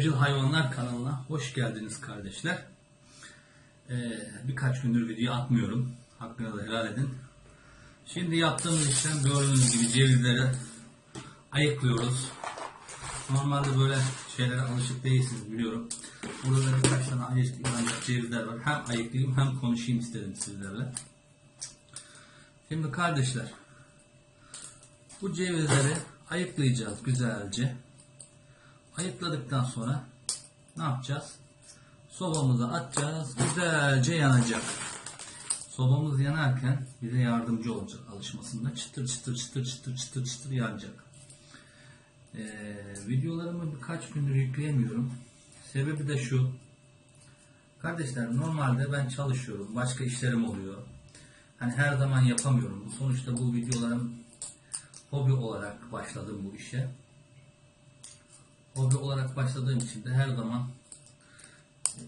Evcil Hayvanlar kanalına hoş geldiniz kardeşler. Ee, birkaç gündür video atmıyorum. Hakkını da helal edin. Şimdi yaptığımız işlem gördüğünüz gibi cevizleri ayıklıyoruz. Normalde böyle şeylere alışık değilsiniz biliyorum. Burada da birkaç tane ayıklayacak cevizler var. Hem ayıklayayım hem konuşayım istedim sizlerle. Şimdi kardeşler bu cevizleri ayıklayacağız güzelce. Ayıkladıktan sonra ne yapacağız? Sobamıza atacağız. Güzelce yanacak. Sobamız yanarken bize yardımcı olacak alışmasında. Çıtır çıtır çıtır çıtır çıtır çıtır yanacak. Ee, videolarımı birkaç gündür yükleyemiyorum. Sebebi de şu. Kardeşler normalde ben çalışıyorum. Başka işlerim oluyor. Hani her zaman yapamıyorum. Sonuçta bu videolarım hobi olarak başladım bu işe. Hobi olarak başladığım için de her zaman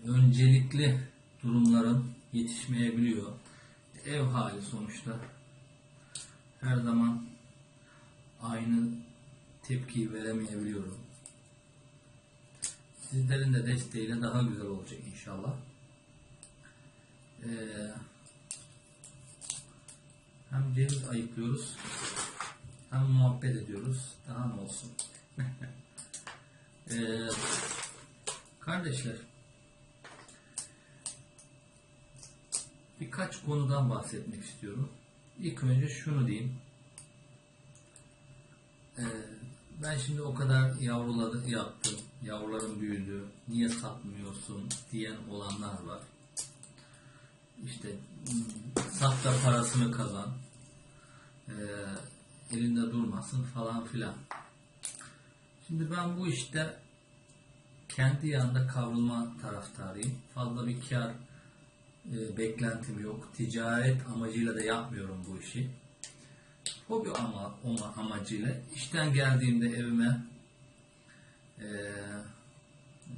öncelikli durumlarım yetişmeyebiliyor. Ev hali sonuçta her zaman aynı tepkiyi veremeyebiliyorum. Sizlerin de desteğiyle daha güzel olacak inşallah. Ee, hem ceviz ayıklıyoruz hem muhabbet ediyoruz. Daha ne olsun. Ee, kardeşler birkaç konudan bahsetmek istiyorum. İlk önce şunu diyeyim. Ee, ben şimdi o kadar yavruladı yaptım. Yavrularım büyüdü. Niye satmıyorsun diyen olanlar var. İşte sat parasını kazan. Ee, elinde durmasın falan filan. Şimdi ben bu işte kendi yanında kavrulma taraftarıyım. Fazla bir kar e, beklentim yok. Ticaret amacıyla da yapmıyorum bu işi. Hobi ama, ama amacıyla işten geldiğimde evime e,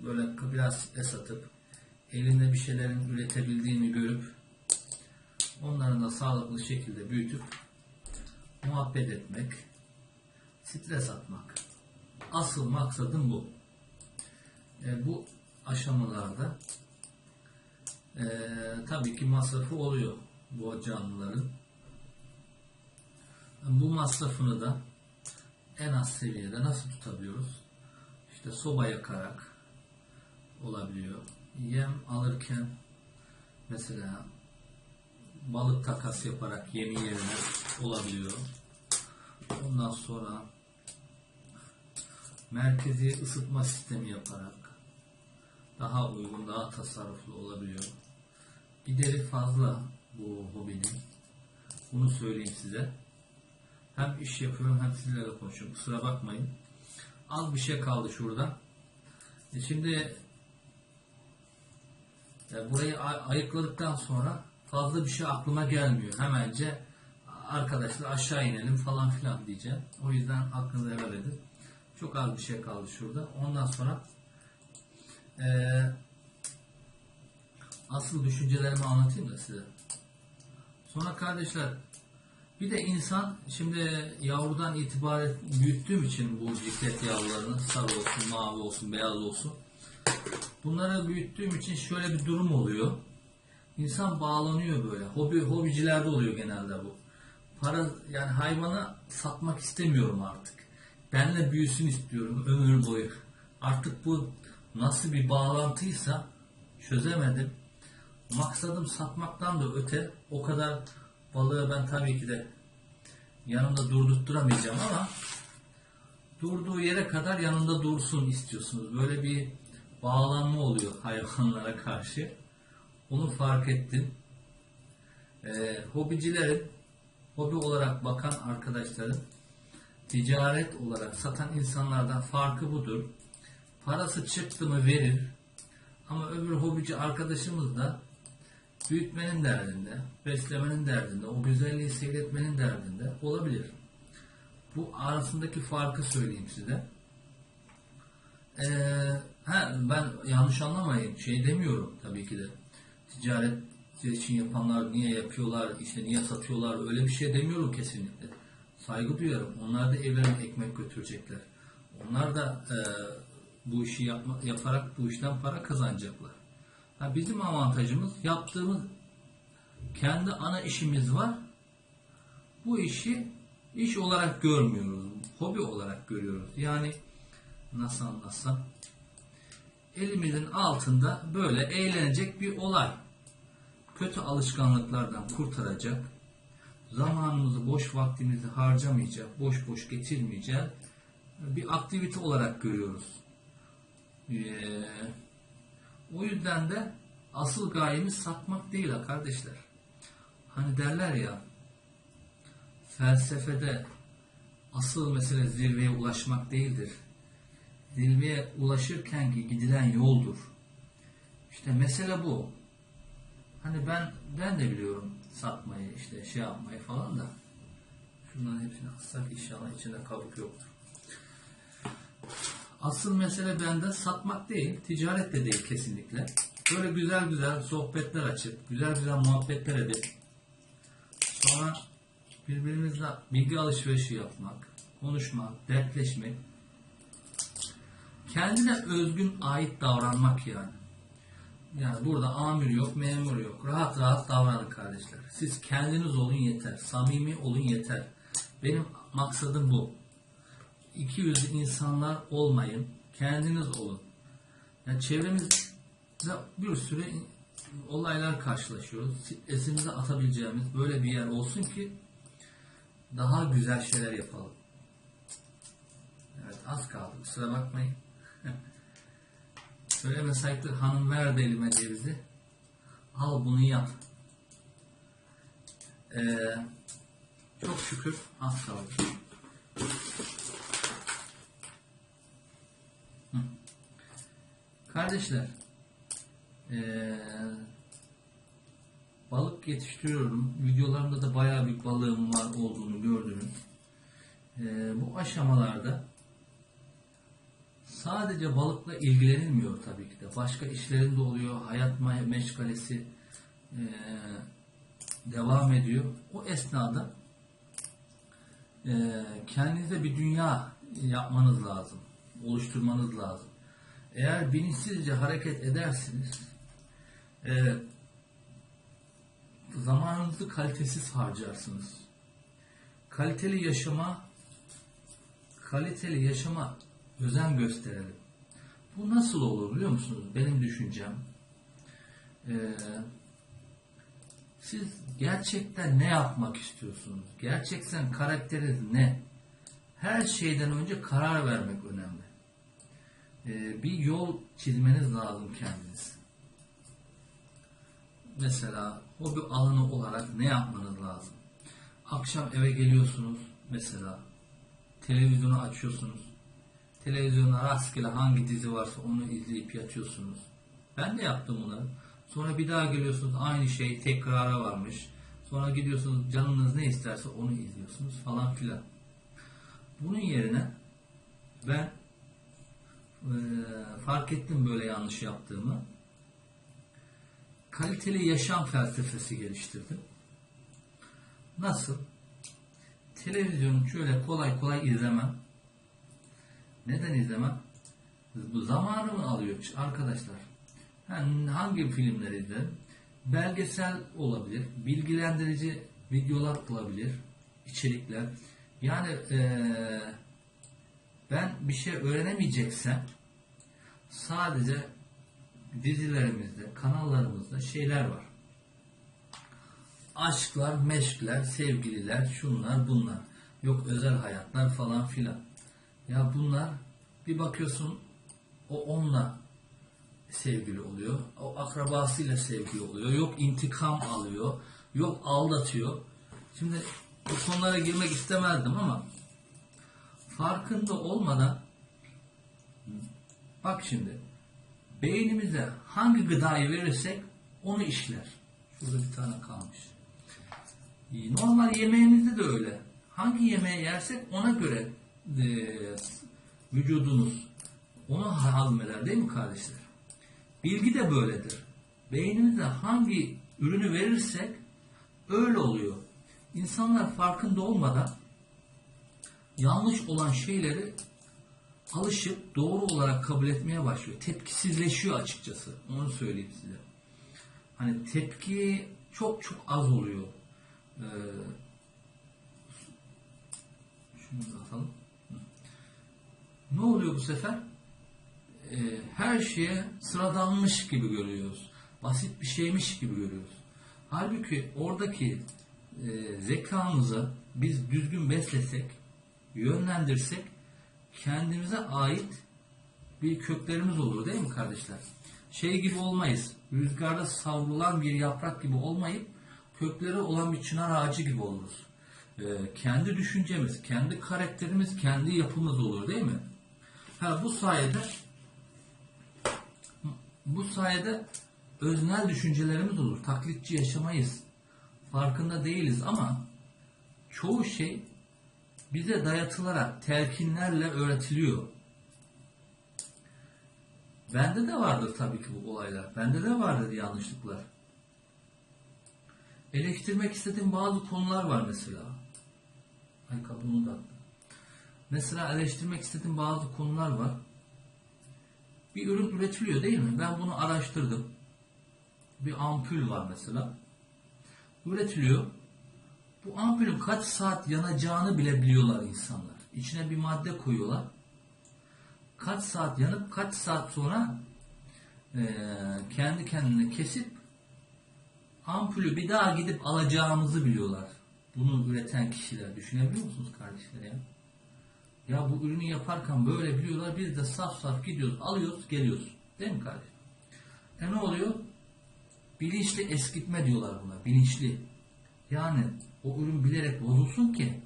böyle biraz es atıp elinde bir şeylerin üretebildiğini görüp onların da sağlıklı şekilde büyütüp muhabbet etmek, stres atmak. Asıl maksadım bu. E, bu aşamalarda e, tabii ki masrafı oluyor bu canlıların. Bu masrafını da en az seviyede nasıl tutabiliyoruz? İşte soba yakarak olabiliyor. Yem alırken mesela balık takas yaparak yemi yerine olabiliyor. Ondan sonra merkezi ısıtma sistemi yaparak daha uygun, daha tasarruflu olabiliyor. Gideri fazla bu hobinin. Bunu söyleyeyim size. Hem iş yapıyorum hem sizlerle konuşuyorum. Kusura bakmayın. Az bir şey kaldı şurada. E şimdi e, burayı ay- ayıkladıktan sonra fazla bir şey aklıma gelmiyor. Hemence arkadaşlar aşağı inelim falan filan diyeceğim. O yüzden aklınıza helal edin. Çok az bir şey kaldı şurada. Ondan sonra e, asıl düşüncelerimi anlatayım da size. Sonra kardeşler bir de insan şimdi yavrudan itibaren büyüttüğüm için bu ciklet yavrularını sarı olsun, mavi olsun, beyaz olsun. Bunları büyüttüğüm için şöyle bir durum oluyor. İnsan bağlanıyor böyle. Hobi hobicilerde oluyor genelde bu. Para yani hayvanı satmak istemiyorum artık. Benle büyüsün istiyorum ömür boyu. Artık bu nasıl bir bağlantıysa çözemedim. Maksadım satmaktan da öte o kadar balığı ben tabii ki de yanımda durdurtturamayacağım ama durduğu yere kadar yanında dursun istiyorsunuz. Böyle bir bağlanma oluyor hayvanlara karşı. Onu fark ettim. Ee, hobicilerin, hobi olarak bakan arkadaşların ticaret olarak satan insanlardan farkı budur. Parası çıktı mı verir. Ama öbür hobici arkadaşımız da büyütmenin derdinde, beslemenin derdinde, o güzelliği seyretmenin derdinde olabilir. Bu arasındaki farkı söyleyeyim size. Ee, ha, ben yanlış anlamayın, şey demiyorum tabii ki de. Ticaret için yapanlar niye yapıyorlar, işte niye satıyorlar öyle bir şey demiyorum kesinlikle. Saygı duyarım. Onlar da evlerine ekmek götürecekler. Onlar da e, Bu işi yapma, yaparak bu işten para kazanacaklar. Ha, bizim avantajımız yaptığımız kendi ana işimiz var. Bu işi iş olarak görmüyoruz. Hobi olarak görüyoruz. Yani nasıl anlatsam elimizin altında böyle eğlenecek bir olay. Kötü alışkanlıklardan kurtaracak, zamanımızı, boş vaktimizi harcamayacak, boş boş geçirmeyeceğiz bir aktivite olarak görüyoruz. Ee, o yüzden de asıl gayemiz satmak değil ha kardeşler. Hani derler ya felsefede asıl mesele zirveye ulaşmak değildir. Zirveye ulaşırken ki gidilen yoldur. İşte mesele bu. Hani ben ben de biliyorum satmayı işte şey yapmayı falan da. Şunların hepsini atsak inşallah içinde kabuk yoktur. Asıl mesele bende satmak değil, ticaret de değil kesinlikle. Böyle güzel güzel sohbetler açıp, güzel güzel muhabbetler edip, sonra birbirimizle bilgi alışverişi yapmak, konuşmak, dertleşmek, kendine özgün ait davranmak yani. Yani burada amir yok, memur yok. Rahat rahat davranın kardeşler. Siz kendiniz olun yeter. Samimi olun yeter. Benim maksadım bu. İki yüzlü insanlar olmayın. Kendiniz olun. Yani çevremizde bir sürü olaylar karşılaşıyoruz. Esimize atabileceğimiz böyle bir yer olsun ki daha güzel şeyler yapalım. Evet az kaldı. Kusura bakmayın. Söyleme sayıklı hanım ver de elime cevizi. Al bunu yap. Ee, çok şükür az kaldı. Hı. Kardeşler, ee, balık yetiştiriyorum. Videolarımda da bayağı bir balığım var olduğunu gördünüz. Ee, bu aşamalarda sadece balıkla ilgilenilmiyor tabii ki de. Başka işlerin de oluyor. Hayat me- meşgalesi ee, devam ediyor. O esnada ee, kendinize bir dünya yapmanız lazım. Oluşturmanız lazım. Eğer bilinçsizce hareket edersiniz ee, zamanınızı kalitesiz harcarsınız. Kaliteli yaşama kaliteli yaşama özen gösterelim. Bu nasıl olur biliyor musunuz? Benim düşüncem. Ee, siz gerçekten ne yapmak istiyorsunuz? Gerçekten karakteriniz ne? Her şeyden önce karar vermek önemli. Ee, bir yol çizmeniz lazım kendiniz. Mesela hobi alanı olarak ne yapmanız lazım? Akşam eve geliyorsunuz mesela. Televizyonu açıyorsunuz. Televizyona rastgele hangi dizi varsa onu izleyip yatıyorsunuz. Ben de yaptım bunları. Sonra bir daha geliyorsunuz aynı şey tekrara varmış. Sonra gidiyorsunuz canınız ne isterse onu izliyorsunuz falan filan. Bunun yerine ben eee, fark ettim böyle yanlış yaptığımı. Kaliteli yaşam felsefesi geliştirdim. Nasıl? Televizyonu şöyle kolay kolay izlemem. Neden izlemem? Bu zamanımı alıyor arkadaşlar. Yani hangi filmleri izlerim? Belgesel olabilir, bilgilendirici videolar olabilir, içerikler. Yani eee, ben bir şey öğrenemeyeceksem sadece dizilerimizde, kanallarımızda şeyler var. Aşklar, meşkler, sevgililer, şunlar bunlar. Yok özel hayatlar falan filan. Ya bunlar bir bakıyorsun o onunla sevgili oluyor. O akrabasıyla sevgili oluyor. Yok intikam alıyor. Yok aldatıyor. Şimdi bu konulara girmek istemezdim ama farkında olmadan bak şimdi beynimize hangi gıdayı verirsek onu işler. Şurada bir tane kalmış. Normal yemeğimizde de öyle. Hangi yemeği yersek ona göre e, vücudumuz onu hazmeder değil mi kardeşler? Bilgi de böyledir. Beynimize hangi ürünü verirsek öyle oluyor. İnsanlar farkında olmadan yanlış olan şeyleri alışıp doğru olarak kabul etmeye başlıyor. Tepkisizleşiyor açıkçası. Onu söyleyeyim size. Hani tepki çok çok az oluyor. Ee, şunu da atalım. Ne oluyor bu sefer? Ee, her şeye sıradanmış gibi görüyoruz. Basit bir şeymiş gibi görüyoruz. Halbuki oradaki e, zekamızı biz düzgün beslesek, yönlendirsek kendimize ait bir köklerimiz olur değil mi kardeşler? Şey gibi olmayız. Rüzgarda savrulan bir yaprak gibi olmayıp kökleri olan bir çınar ağacı gibi oluruz. Ee, kendi düşüncemiz, kendi karakterimiz, kendi yapımız olur değil mi? Ha, bu sayede bu sayede öznel düşüncelerimiz olur. Taklitçi yaşamayız. Farkında değiliz ama çoğu şey bize dayatılarak, telkinlerle öğretiliyor. Bende de vardır tabii ki bu olaylar. Bende de vardır yanlışlıklar. Eleştirmek istediğim bazı konular var mesela. Ay kabuğunu da attım. Mesela eleştirmek istediğim bazı konular var. Bir ürün üretiliyor değil mi? Ben bunu araştırdım. Bir ampul var mesela. Üretiliyor. Bu ampulün kaç saat yanacağını bile biliyorlar insanlar. İçine bir madde koyuyorlar. Kaç saat yanıp kaç saat sonra eee, kendi kendine kesip ampulü bir daha gidip alacağımızı biliyorlar. Bunu üreten kişiler. Düşünebiliyor musunuz kardeşler ya? Ya bu ürünü yaparken böyle biliyorlar. Biz de saf saf gidiyoruz, alıyoruz, geliyoruz. Değil mi kardeşim? E ne oluyor? Bilinçli eskitme diyorlar buna. Bilinçli. Yani o ürün bilerek bozulsun ki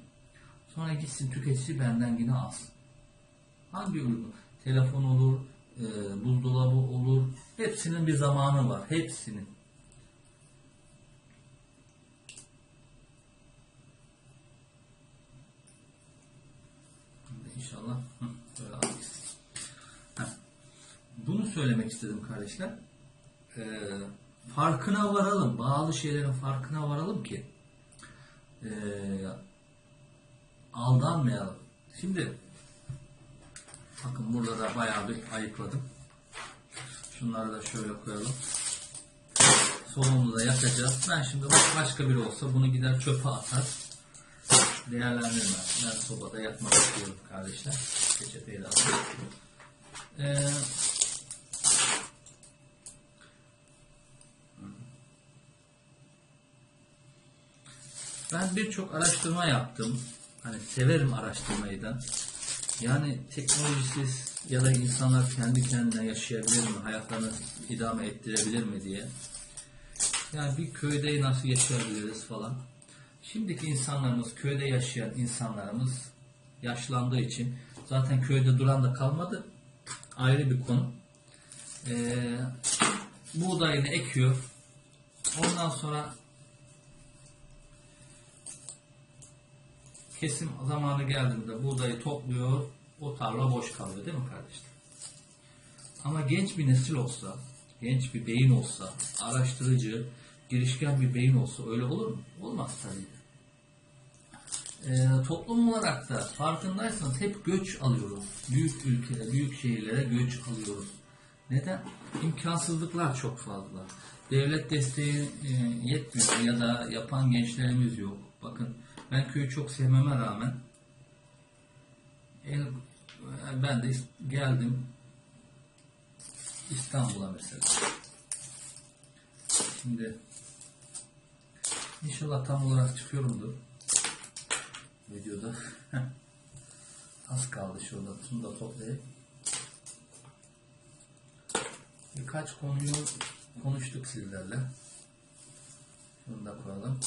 sonra gitsin tüketici benden yine alsın. Hangi ürün? Telefon olur, e, buzdolabı olur. Hepsinin bir zamanı var. Hepsinin. Hı, böyle. Bunu söylemek istedim kardeşler. Ee, farkına varalım. Bazı şeylerin farkına varalım ki ee, aldanmayalım. Şimdi bakın burada da bayağı bir ayıkladım. Şunları da şöyle koyalım. Sonunu da yakacağız. Ben şimdi başka biri olsa bunu gider çöpe atar. Değerlendirmez. Ben sobada yakmak istiyorum kardeşler. Peçeteyi de alayım. Ee, Ben birçok araştırma yaptım. Hani severim araştırmayı da. Yani teknolojisiz ya da insanlar kendi kendine yaşayabilir mi? Hayatlarını idame ettirebilir mi diye. Yani bir köyde nasıl yaşayabiliriz falan. Şimdiki insanlarımız, köyde yaşayan insanlarımız yaşlandığı için zaten köyde duran da kalmadı. Ayrı bir konu. Ee, buğdayını ekiyor. Ondan sonra kesim zamanı geldiğinde buğdayı topluyor, o tarla boş kalıyor değil mi kardeşler? Ama genç bir nesil olsa, genç bir beyin olsa, araştırıcı, girişken bir beyin olsa öyle olur mu? Olmaz tabii. Ee, toplum olarak da farkındaysanız hep göç alıyoruz. Büyük ülkelere, büyük şehirlere göç alıyoruz. Neden? İmkansızlıklar çok fazla. Devlet desteği e, yetmiyor ya da yapan gençlerimiz yok. Bakın ben köyü çok sevmeme rağmen en, ben de geldim İstanbul'a mesela. Şimdi inşallah tam olarak çıkıyorumdur videoda. Az kaldı şurada. Şunu da toplayayım. Birkaç konuyu konuştuk sizlerle. Şunu da koyalım.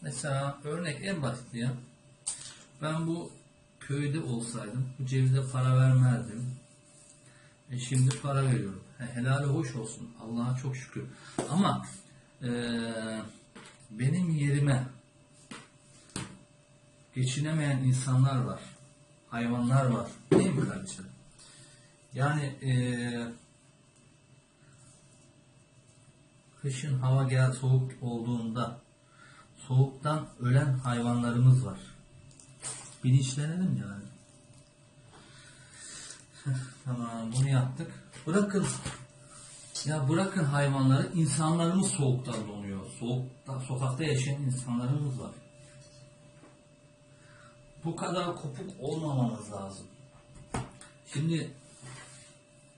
Mesela örnek en basit ya. Ben bu köyde olsaydım bu cevize para vermezdim. E şimdi para veriyorum. He, helali hoş olsun. Allah'a çok şükür. Ama e, benim yerime geçinemeyen insanlar var. Hayvanlar var. Değil mi kardeşim? Yani e, kışın hava gel soğuk olduğunda soğuktan ölen hayvanlarımız var. Bilinçlenelim yani. Tamam bunu yaptık. Bırakın ya bırakın hayvanları insanlarımız soğuktan donuyor. Soğukta, sokakta yaşayan insanlarımız var. Bu kadar kopuk olmamanız lazım. Şimdi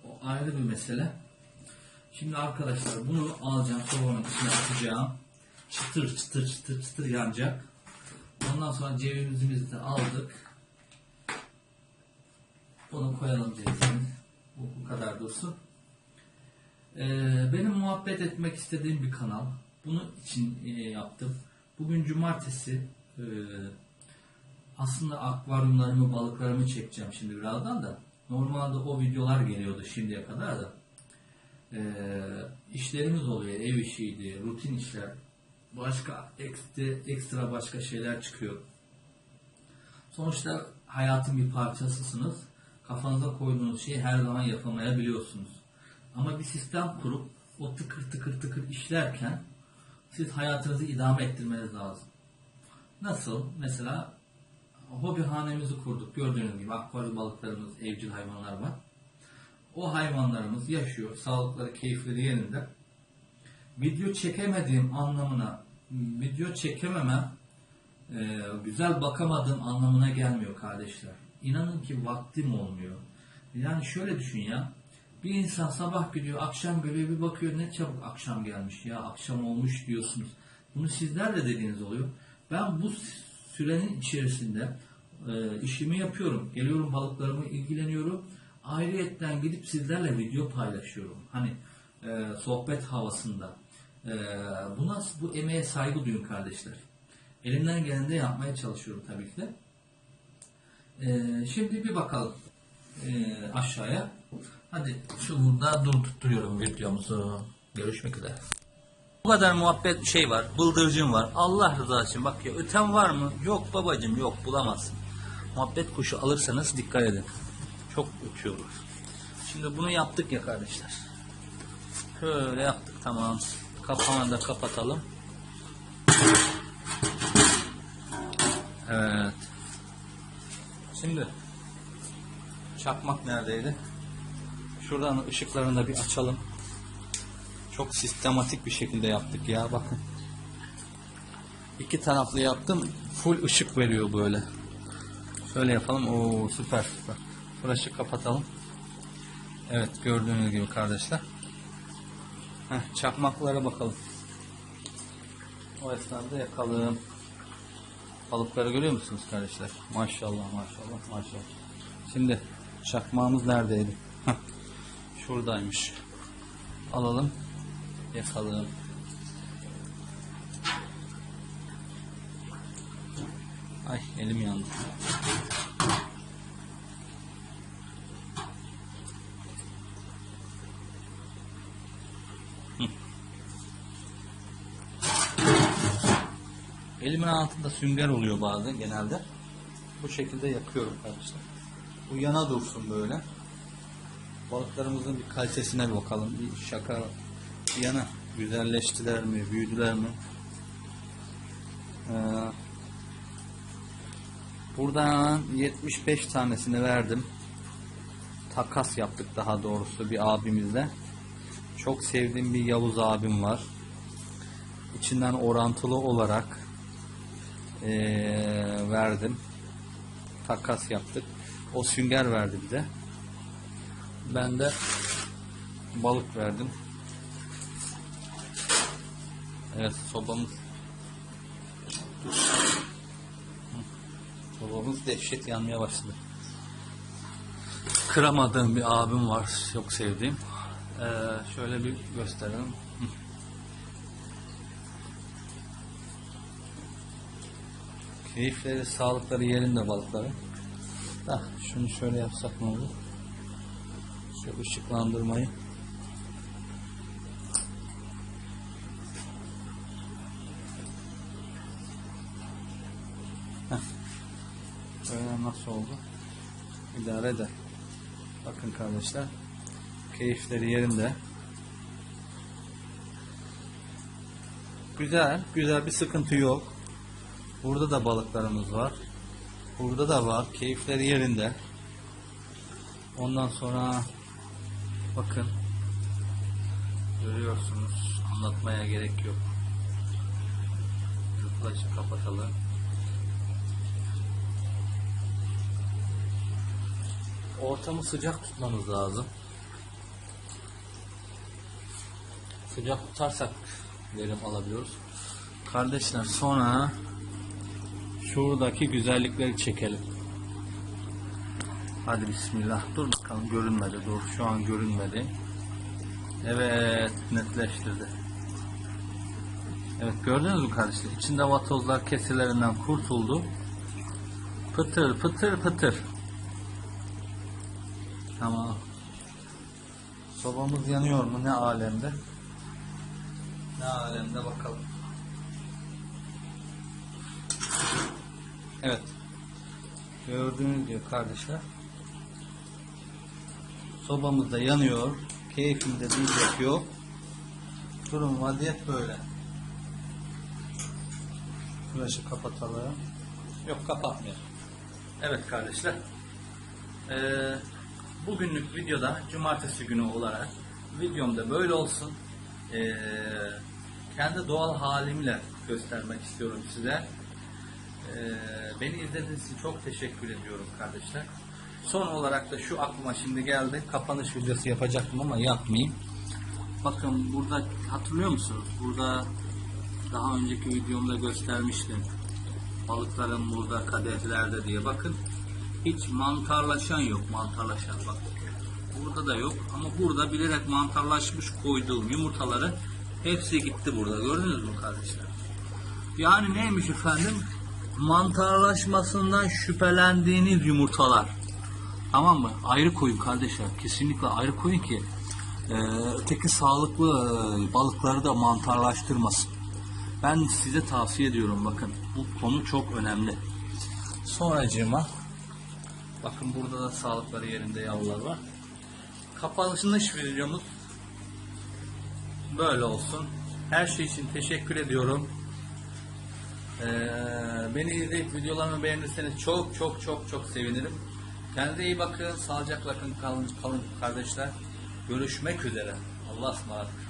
o ayrı bir mesele. Şimdi arkadaşlar bunu alacağım sobanın içine atacağım. Çıtır çıtır çıtır çıtır yanacak. Ondan sonra cevizimizi de aldık. Bunu koyalım cevizini. Bu, bu kadar dursun. Ee, benim muhabbet etmek istediğim bir kanal. Bunun için e, yaptım. Bugün cumartesi. Ee, aslında akvaryumlarımı, balıklarımı çekeceğim şimdi birazdan da. Normalde o videolar geliyordu şimdiye kadar da. Ee, işlerimiz oluyor. Ev işiydi, rutin işler. Başka ekstra, ekstra başka şeyler çıkıyor. Sonuçta hayatın bir parçasısınız. Kafanıza koyduğunuz şeyi her zaman yapamayabiliyorsunuz. Ama bir sistem kurup o tıkır tıkır tıkır işlerken siz hayatınızı idame ettirmeniz lazım. Nasıl? Mesela hobi hanemizi kurduk. Gördüğünüz gibi akvaryum balıklarımız, evcil hayvanlar var. O hayvanlarımız yaşıyor. Sağlıkları, keyifleri yerinde. Video çekemediğim anlamına, video çekememem e, güzel bakamadığım anlamına gelmiyor kardeşler. İnanın ki vaktim olmuyor. Yani şöyle düşün ya. Bir insan sabah gidiyor, akşam geliyor bir bakıyor ne çabuk akşam gelmiş ya akşam olmuş diyorsunuz. Bunu sizler de dediğiniz oluyor. Ben bu sürenin içerisinde e, işimi yapıyorum. Geliyorum balıklarımı ilgileniyorum. Ayrıyetten gidip sizlerle video paylaşıyorum. Hani e, sohbet havasında. E, buna bu emeğe saygı duyun kardeşler. Elimden gelende yapmaya çalışıyorum tabii ki de. E, şimdi bir bakalım e, aşağıya. Hadi şu burada durdurtuyorum videomuzu. Görüşmek üzere. Bu kadar muhabbet şey var, bıldırcın var. Allah rızası için bak ya öten var mı? Yok babacım yok bulamazsın. Muhabbet kuşu alırsanız dikkat edin. Çok ötüyorlar. Şimdi bunu yaptık ya kardeşler. Böyle yaptık tamam. Kapağını da kapatalım. Evet. Şimdi çakmak neredeydi? Şuradan ışıklarını da bir açalım. Çok sistematik bir şekilde yaptık ya bakın. İki taraflı yaptım. Full ışık veriyor böyle. Şöyle yapalım. Oo süper süper. Flaşı kapatalım. Evet gördüğünüz gibi kardeşler. Heh, çakmaklara bakalım. O esnada yakalım. Balıkları görüyor musunuz kardeşler? Maşallah maşallah maşallah. Şimdi çakmağımız neredeydi? Heh, Şuradaymış. Alalım. Yakalım. Ay elim yandı. Elimin altında sünger oluyor bazen genelde. Bu şekilde yakıyorum arkadaşlar. Bu yana dursun böyle. Balıklarımızın bir kalitesine bir bakalım. Bir şaka yana güzelleştiler mi, büyüdüler mi? Ee, buradan 75 tanesini verdim. Takas yaptık daha doğrusu bir abimizle. Çok sevdiğim bir Yavuz abim var. İçinden orantılı olarak ee, verdim. Takas yaptık. O sünger verdi bize. Ben de balık verdim. Evet sobamız sobamız dehşet yanmaya başladı. Kıramadığım bir abim var çok sevdiğim. Ee, şöyle bir gösterelim. Keyifleri, sağlıkları yerinde balıkların. Da şunu şöyle yapsak ne olur? Şu ışıklandırmayı. Heh. Oldu? İdare eder. Bakın kardeşler. Keyifleri yerinde. Güzel. Güzel bir sıkıntı yok. Burada da balıklarımız var. Burada da var. Keyifleri yerinde. Ondan sonra bakın görüyorsunuz anlatmaya gerek yok. Flaşı kapatalım. Ortamı sıcak tutmamız lazım. Sıcak tutarsak verim alabiliyoruz. Kardeşler sonra şuradaki güzellikleri çekelim. Hadi bismillah. Dur bakalım görünmedi. Dur şu an görünmedi. Evet netleştirdi. Evet gördünüz mü kardeşler? İçinde vatozlar kesilerinden kurtuldu. Pıtır pıtır pıtır. Tamam. Sobamız yanıyor mu? Ne alemde? Ne alemde bakalım. Evet. Gördüğünüz gibi kardeşler. Sobamız da yanıyor. Keyfinde diyecek yok. Durum vaziyet böyle. Flaşı kapatalım. Yok kapatmayalım. Evet kardeşler. Ee, bugünlük videoda cumartesi günü olarak videomda böyle olsun. Ee, kendi doğal halimle göstermek istiyorum size. Ee, beni izlediğiniz için çok teşekkür ediyorum kardeşler. Son olarak da şu aklıma şimdi geldi. Kapanış videosu yapacaktım ama yapmayayım. Bakın burada hatırlıyor musunuz? Burada daha önceki videomda göstermiştim. Balıkların burada kadehlerde diye. Bakın hiç mantarlaşan yok. Mantarlaşan bak. Burada da yok ama burada bilerek mantarlaşmış koyduğum yumurtaları hepsi gitti burada. Gördünüz mü kardeşler? Yani neymiş efendim? Mantarlaşmasından şüphelendiğiniz yumurtalar. Tamam mı? Ayrı koyun kardeşler. Kesinlikle ayrı koyun ki e, öteki sağlıklı e, balıkları da mantarlaştırmasın. Ben size tavsiye ediyorum bakın. Bu konu çok önemli. Sonracığıma bakın burada da sağlıkları yerinde yavrular var. Kapanış videomuz böyle olsun. Her şey için teşekkür ediyorum. Ee, beni izleyip videolarımı beğenirseniz çok çok çok çok sevinirim. Kendinize iyi bakın, sağlıcakla kalın, kalın kardeşler. Görüşmek üzere. Allah ısmarladık.